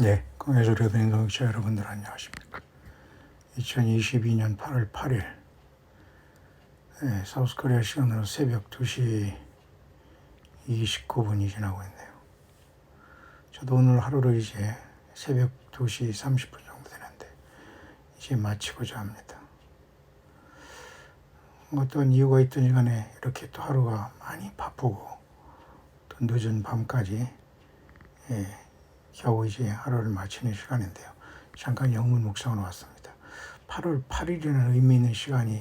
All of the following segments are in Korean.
네, 공예조 레벨 동역자 여러분들 안녕하십니까. 2022년 8월 8일 네, 사우스코리아 시간으로 새벽 2시 29분이 지나고 있네요. 저도 오늘 하루를 이제 새벽 2시 30분 정도 되는데 이제 마치고자 합니다. 어떤 이유가 있든지 간에 이렇게 또 하루가 많이 바쁘고 또 늦은 밤까지 예, 겨우 이제 하루를 마치는 시간인데요. 잠깐 영문 묵상으로 왔습니다. 8월 8일이라는 의미 있는 시간이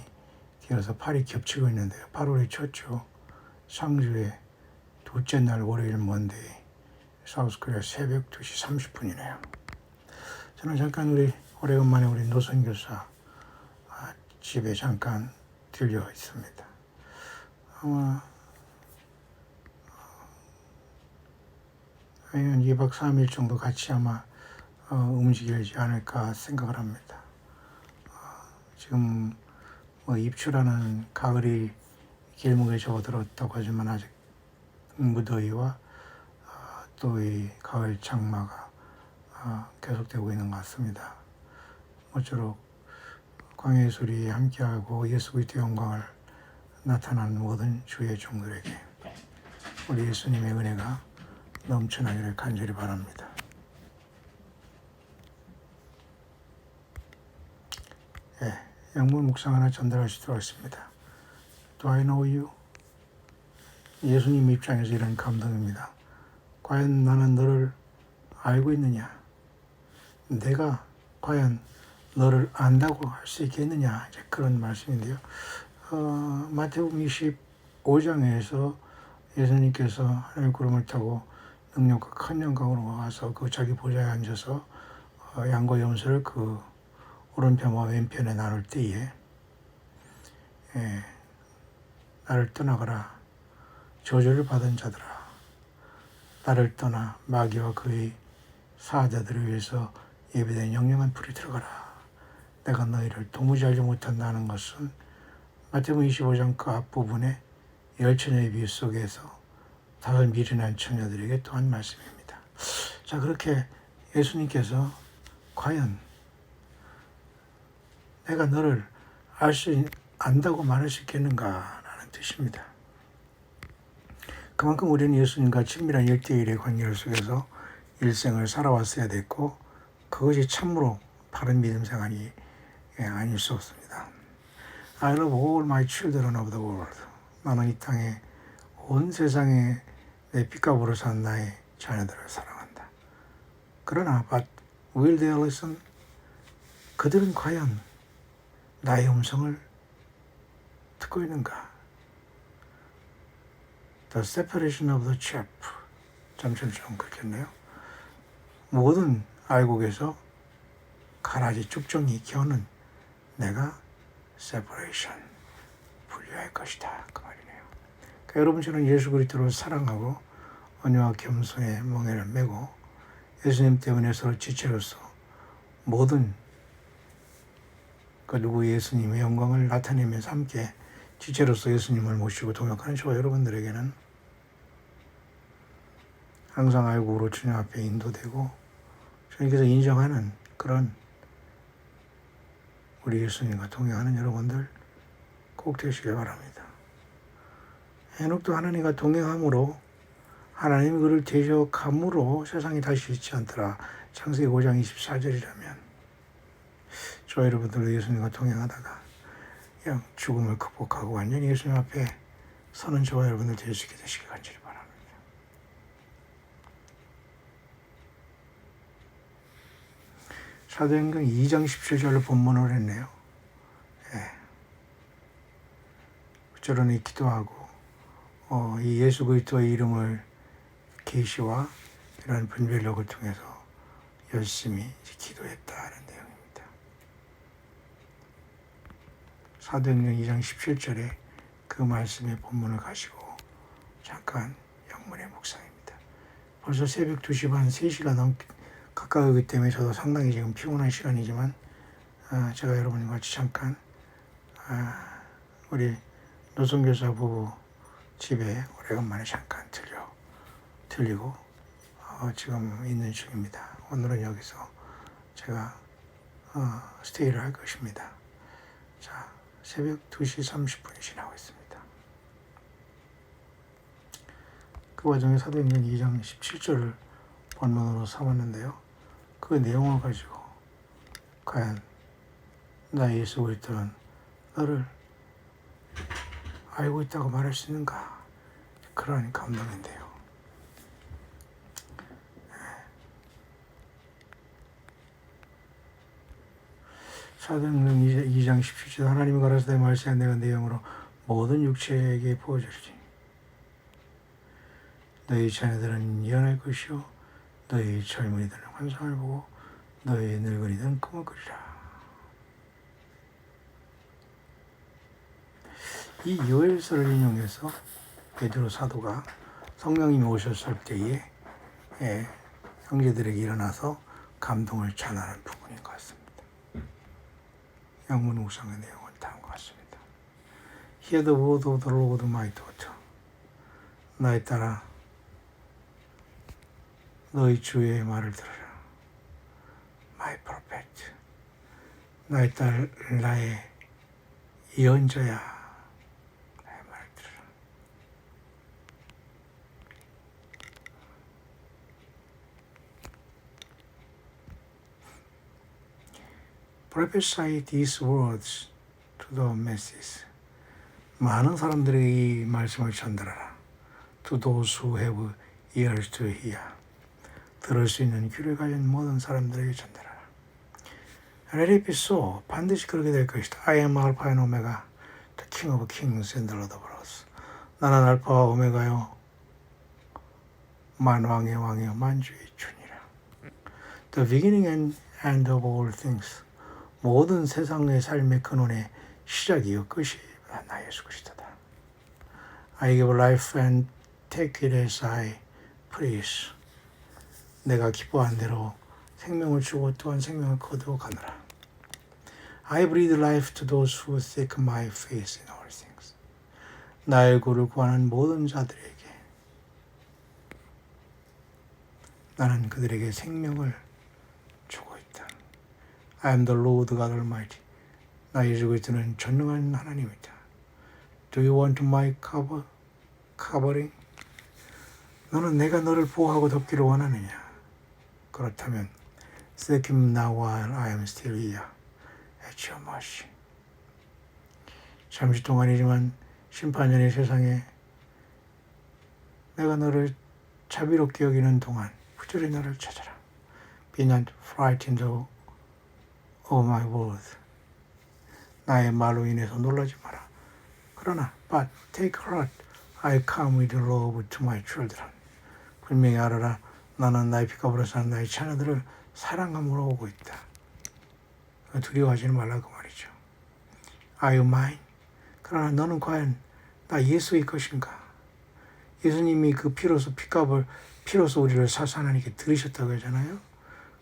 되어서 8이 겹치고 있는데요. 8월의 첫 주, 상주의 둘째 날 월요일 먼데이, 사우스코리아 새벽 2시 30분이네요. 저는 잠깐 우리 오래간만에 우리 노선 교사 아, 집에 잠깐 들려 있습니다. 아마 한 2박 3일 정도 같이 아마 어, 움직이지 않을까 생각을 합니다. 어, 지금 뭐 입추라는 가을이 길목에 접어들었다고 하지만 아직 무더위와 어, 또이 가을 장마가 어, 계속되고 있는 것 같습니다. 모쪼록 광야의 소리에 함께하고 예수 그리스도의 영광을 나타나는 모든 주의 종들에게 우리 예수님의 은혜가 넘쳐나기를 간절히 바랍니다. 예, 영문 묵상 하나 전달하시도록 하겠습니다. Do I know you? 예수님 입장에서 이런 감동입니다. 과연 나는 너를 알고 있느냐? 내가 과연 너를 안다고 할 수 있겠느냐? 이제 그런 말씀인데요. 어, 마태복음 25장에서 예수님께서 하늘 구름을 타고 능력과 큰 영광으로 와서 그 자기 보좌에 앉아서 어, 양과 염소를 그 오른편과 왼편에 나눌 때에 예, 나를 떠나가라. 저주를 받은 자들아. 나를 떠나 마귀와 그의 사자들을 위해서 예배된 영영한 불이 들어가라. 내가 너희를 도무지 알지 못한다는 것은 마태복음 25장 그 앞부분에 열처녀의 비유 속에서 다들 미련한 처녀들에게 또한 말씀입니다. 자 그렇게 예수님께서 과연 내가 너를 알 수 안다고 말할 수 있겠는가라는 뜻입니다. 그만큼 우리는 예수님과 친밀한 일대일의 관계 속에서 일생을 살아왔어야 됐고 그것이 참으로 바른 믿음 생활이 예, 아닐 수 없습니다. I love all my children of the world. 나는 이 땅에 온 세상에 내 핏값으로 산 나의 자녀들을 사랑한다. 그러나 but will they listen? 그들은 과연 나의 음성을 듣고 있는가? The separation of the chaff. 잠시만 그렇겠네요. 모든 알곡에서 가라지 쭉정이 겨는 내가 separation 분류할 것이다 그 말이네요. 그러니까 여러분 저는 예수 그리스도를 사랑하고 언유와 겸손의 멍에를 메고 예수님 때문에 서로 지체로서 모든 그 누구 예수님의 영광을 나타내면서 함께 지체로서 예수님을 모시고 동역하는 저와 여러분들에게는 항상 알고로 주님 앞에 인도되고 주님께서 인정하는 그런 우리 예수님과 동행하는 여러분들 꼭 되시길 바랍니다. 해녹도 하나님과 동행함으로 하나님이 그를 대적함으로 세상이 다시 있지 않더라. 창세기 5장 24절이라면 저 여러분들도 예수님과 동행하다가 그냥 죽음을 극복하고 완전히 예수님 앞에 서는 저와 여러분들 될 수 있게 되시길 간절히 바랍니다. 사도행전 2장 17절로 본문을 했네요. 예. 저런이 기도하고 어, 이 예수 그리스도의 이름을 계시와 이런 분별력을 통해서 열심히 기도했다는 내용입니다. 사도행전 2장 17절에 그 말씀의 본문을 가지고 잠깐 영문의 묵상입니다. 벌써 새벽 2시 반, 3시가 넘 가까우기 때문에 저도 상당히 지금 피곤한 시간이지만 아, 제가 여러분과 같이 잠깐 아, 우리 노성 교사 부부 집에 오래간만에 잠깐 들려 들리고 어, 지금 있는 중입니다. 오늘은 여기서 제가 어, 스테이를 할 것입니다. 자, 새벽 2시 30분이 지나고 있습니다. 그 와중에 사도행전 2장 17절을 본문으로 삼았는데요. 그 내용을 가지고 과연 나 예수 그리스도는 너를 알고 있다고 말할 수 있는가? 그러한 감동인데요. 사도행전 2장 17절 하나님이 가라사대 말세에 내가 내 영으로 모든 육체에게 부어주리니 너희 자녀들은 예언할 것이요 너희 젊은이들은 환상을 보고 너희 늙은이들은 꿈을 꾸리라 이 요엘서를 인용해서 베드로 사도가 성령님이 오셨을 때에 예, 형제들에게 일어나서 감동을 전하는 부분인 것 같습니다. 영문 우상의 내용은 다음과 같습니다. Hear the word of the Lord, my daughter. 나에 따라 너희 주의 말을 들으라. My prophet. 나의 딸 나의 예언자야. 나의 말을 들으라. Prophesy these words to the masses. 많은 사람들에게 이 말씀을 전달하라. To those who have ears to hear. 들을 수 있는 귀를 가진 모든 사람들에게 전달하라. Let it be so. 반드시 그렇게 될 것이다. I am Alpha and Omega, the King of Kings and the Lord of Lords. 나는 알파와 오메가요. 만왕의 왕이요 만주의 주니라. The beginning and end of all things. 모든 세상의 삶의 근원의 시작이요 끝이 나 예수 그리스도다. I give life and take it as I please. 내가 기뻐한 대로 생명을 주고 또한 생명을 거두어 가노라. I breathe life to those who seek my face in all things. 나의 구를 구하는 모든 자들에게 나는 그들에게 생명을. I am the Lord God Almighty. 나 예수 그리스도는 전능한 하나님이다. Do you want my cover, covering? 너는 내가 너를 보호하고 덮기를 원하느냐? 그렇다면 seek him now while I am still here at your mercy. 잠시 동안이지만 심판전의 세상에 내가 너를 자비롭게 여기는 동안 부절히 너를 찾아라. Be not frightened of my word. 나의 말로 인해서 놀라지 마라. 그러나 but take heart, I come with love to my children. 분명히 알아라. 나는 나의 피가 불어서 나의 자녀들을 사랑함으로 오고 있다. 두려워하지는 말라고 말이죠. Are you mine? 그러나 너는 과연 나 예수의 것인가? 예수님이 그 피로서 피값을 피로서 우리를 사서 하나님께 들으셨다고 하잖아요.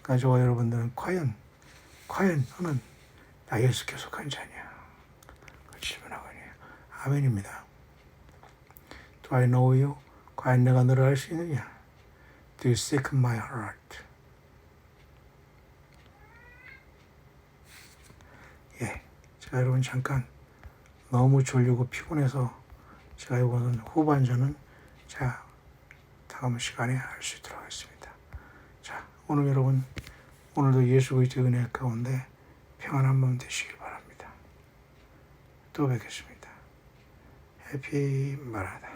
그러니까 저와 여러분들은 과연 과연 너는 나 예수께 속한 자냐? 그 질문하거든요. 아멘입니다. Do I know you? 과연 내가 너를 알 수 있느냐? Do you seek my heart? 예, 제가 여러분 잠깐 너무 졸리고 피곤해서 제가 이거는 후반전은 제가 다음 시간에 할 수 있도록 하겠습니다. 자, 오늘 여러분 오늘도 예수 그리스도의 은혜 가운데 평안한 밤 되시길 바랍니다. 또 뵙겠습니다. 해피 마라다.